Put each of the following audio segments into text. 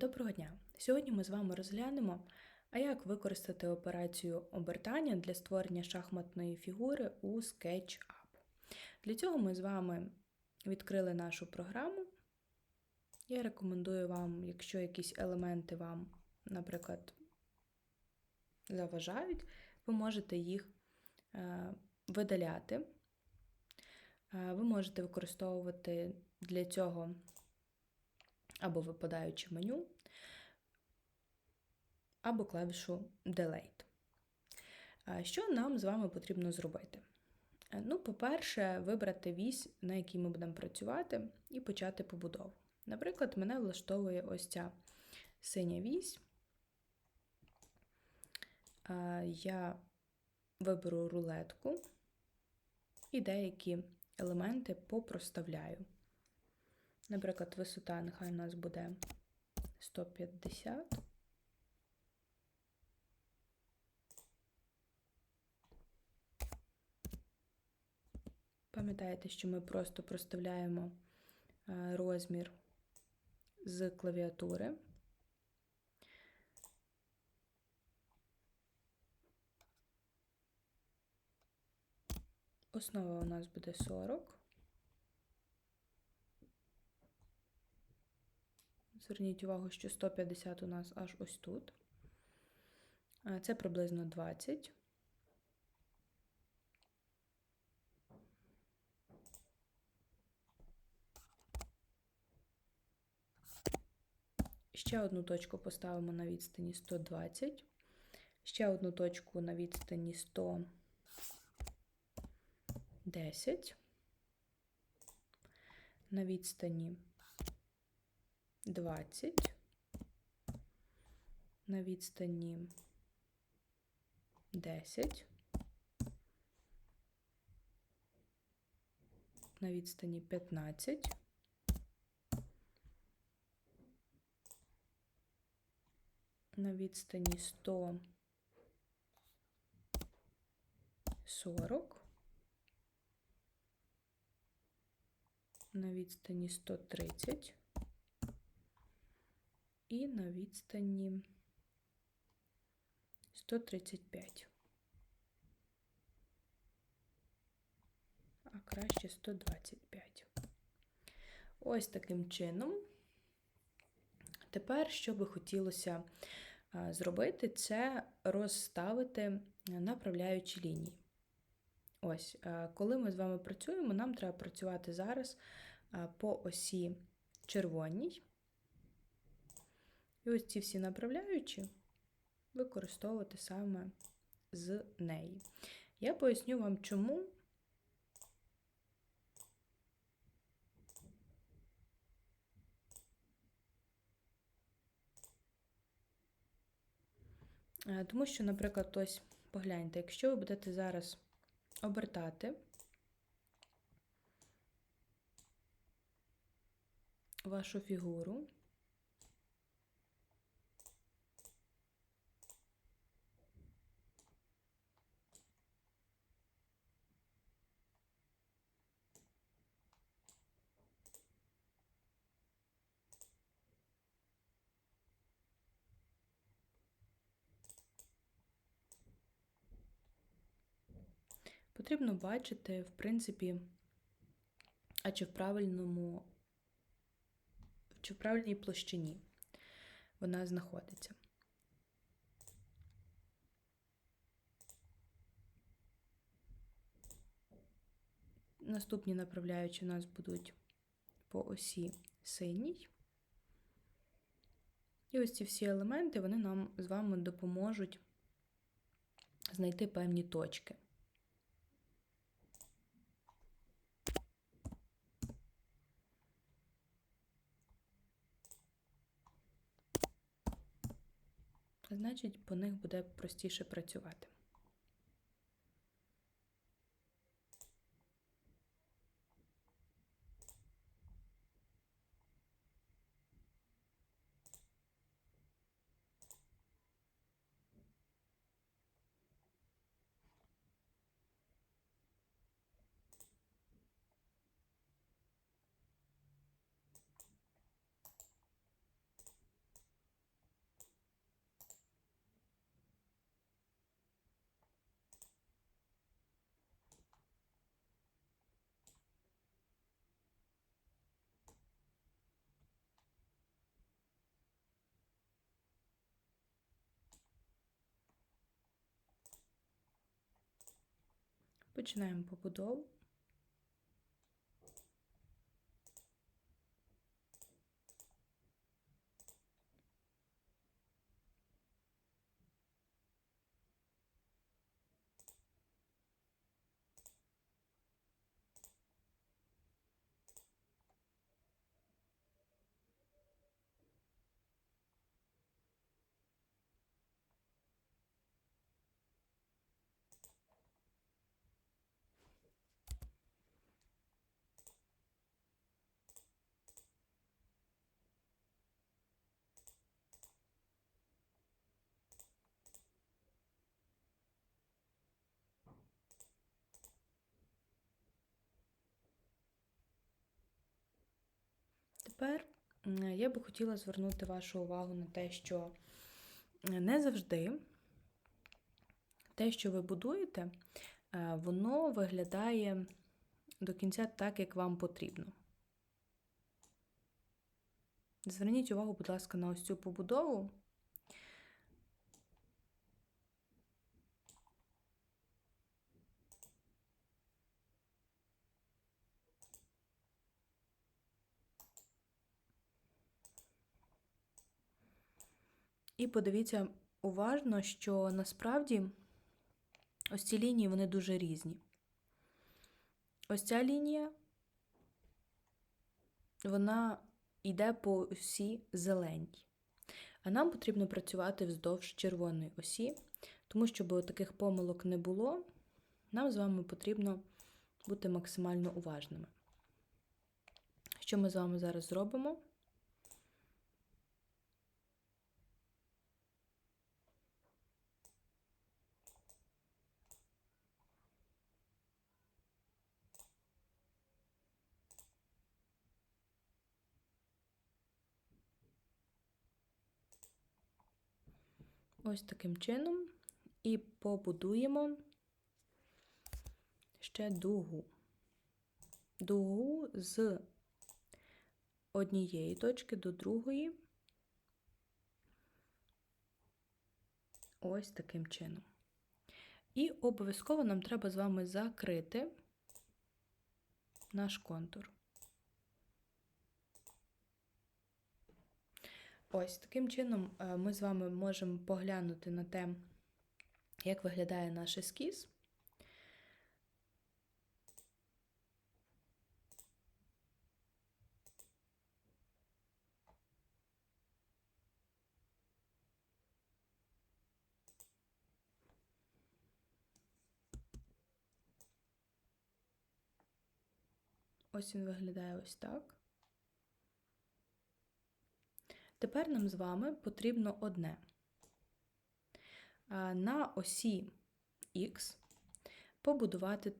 Доброго дня! Сьогодні ми з вами розглянемо, а як використати операцію обертання для створення шахматної фігури у SketchUp. Для цього ми з вами відкрили нашу програму. Я рекомендую вам, якщо якісь елементи вам, наприклад, заважають, ви можете їх е, видаляти. Е, ви можете використовувати для цього або випадаюче меню, або клавішу Delete. Що нам з вами потрібно зробити? Е, ну, по-перше, вибрати вісь, на якій ми будемо працювати, і почати побудову. Наприклад, мене влаштовує ось ця синя вісь. Я виберу рулетку і деякі елементи попроставляю. Наприклад, висота нехай у нас буде 150. Пам'ятаєте, що ми просто проставляємо е, розмір з клавіатури. Основа у нас буде 40. Зверніть увагу, що 150 у нас аж ось тут. Це приблизно 20. Ще одну точку поставимо на відстані 120. Ще одну точку на відстані 110. На відстані 20 на відстані 10, на відстані 15, на відстані 140, на відстані 130, і на відстані 135. А краще 125. Ось таким чином. Тепер, що би хотілося зробити, це розставити направляючі лінії. Ось, коли ми з вами працюємо, нам треба працювати зараз по осі червоній. І ось ці всі направляючі використовувати саме з неї. Я поясню вам, чому. Е, тому що, наприклад, ось погляньте, якщо ви будете зараз обертати вашу фігуру, Потрібно бачити, в принципі, а чи в правильному, чи в правильній площині вона знаходиться. Наступні направляючі у нас будуть по осі синій. І ось ці всі елементи вони нам з вами допоможуть знайти певні точки. Значить, по них буде простіше працювати. Починаємо побудову. Тепер я би хотіла звернути вашу увагу на те, що не завжди те, що ви будуєте, е, воно виглядає до кінця так, як вам потрібно. Зверніть увагу, будь ласка, на ось цю побудову. І подивіться уважно, що насправді ось ці лінії вони дуже різні. Ось ця лінія, вона йде по осі зеленій. А нам потрібно працювати вздовж червоної осі, тому щоб таких помилок не було, нам з вами потрібно бути максимально уважними. Що ми з вами зараз зробимо? Ось таким чином і побудуємо ще дугу. Дугу з однієї точки до другої. Ось таким чином. І обов'язково нам треба з вами закрити наш контур. Ось таким чином е, ми з вами можемо поглянути на те, як виглядає наш ескіз. Ось він виглядає ось так. Тепер нам з вами потрібно одне. На осі Х побудувати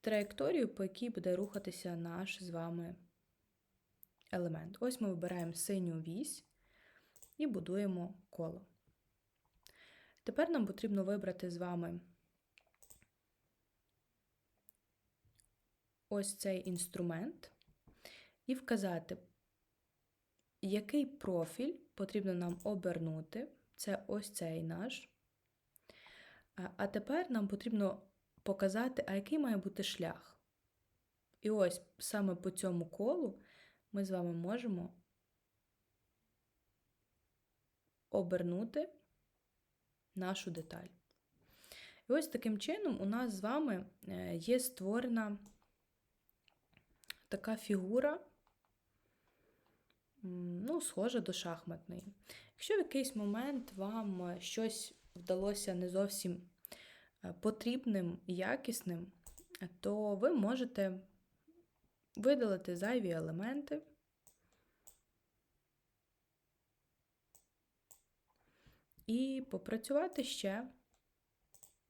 траєкторію, по якій буде рухатися наш з вами елемент. Ось ми вибираємо синю вісь і будуємо коло. Тепер нам потрібно вибрати з вами ось цей інструмент і вказати який профіль потрібно нам обернути. Це ось цей наш. А тепер нам потрібно показати, а який має бути шлях. І ось саме по цьому колу ми з вами можемо обернути нашу деталь. І ось таким чином у нас з вами е, є створена така фігура ну, схожа до шахматної. Якщо в якийсь момент вам е, щось вдалося не зовсім е, потрібним і якісним, то ви можете видалити зайві елементи. І попрацювати ще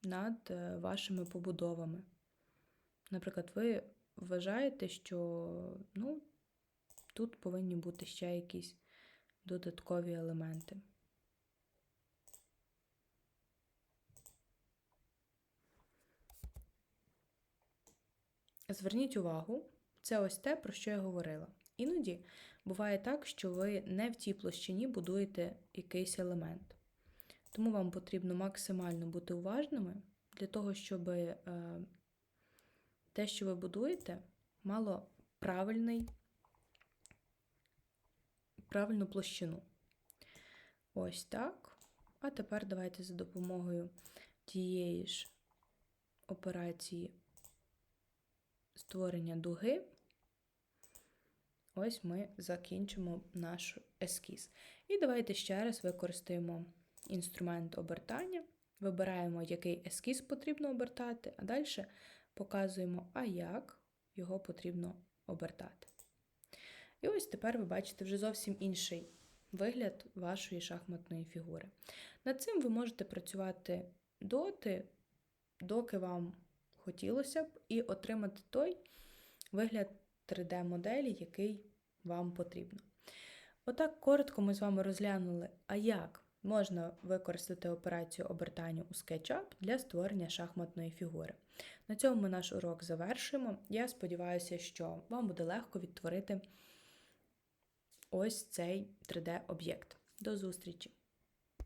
над е, вашими побудовами. Наприклад, ви вважаєте, що ну, Тут повинні бути ще якісь додаткові елементи. Зверніть увагу, це ось те, про що я говорила. Іноді буває так, що ви не в тій площині будуєте якийсь елемент. Тому вам потрібно максимально бути уважними для того, щоб е, те, що ви будуєте, мало правильний, правильну площину. Ось так. А тепер давайте за допомогою тієї ж операції створення дуги. Ось ми закінчимо наш ескіз. І давайте ще раз використаємо інструмент обертання, вибираємо, який ескіз потрібно обертати, а далі показуємо, а як його потрібно обертати. І ось тепер ви бачите вже зовсім інший вигляд вашої шахматної фігури. Над цим ви можете працювати доти, доки вам хотілося б, і отримати той вигляд 3D-моделі, який вам потрібно. Отак коротко ми з вами розглянули, а як можна використати операцію обертання у SketchUp для створення шахматної фігури. На цьому ми наш урок завершуємо. Я сподіваюся, що вам буде легко відтворити ось цей 3D-об'єкт. До зустрічі!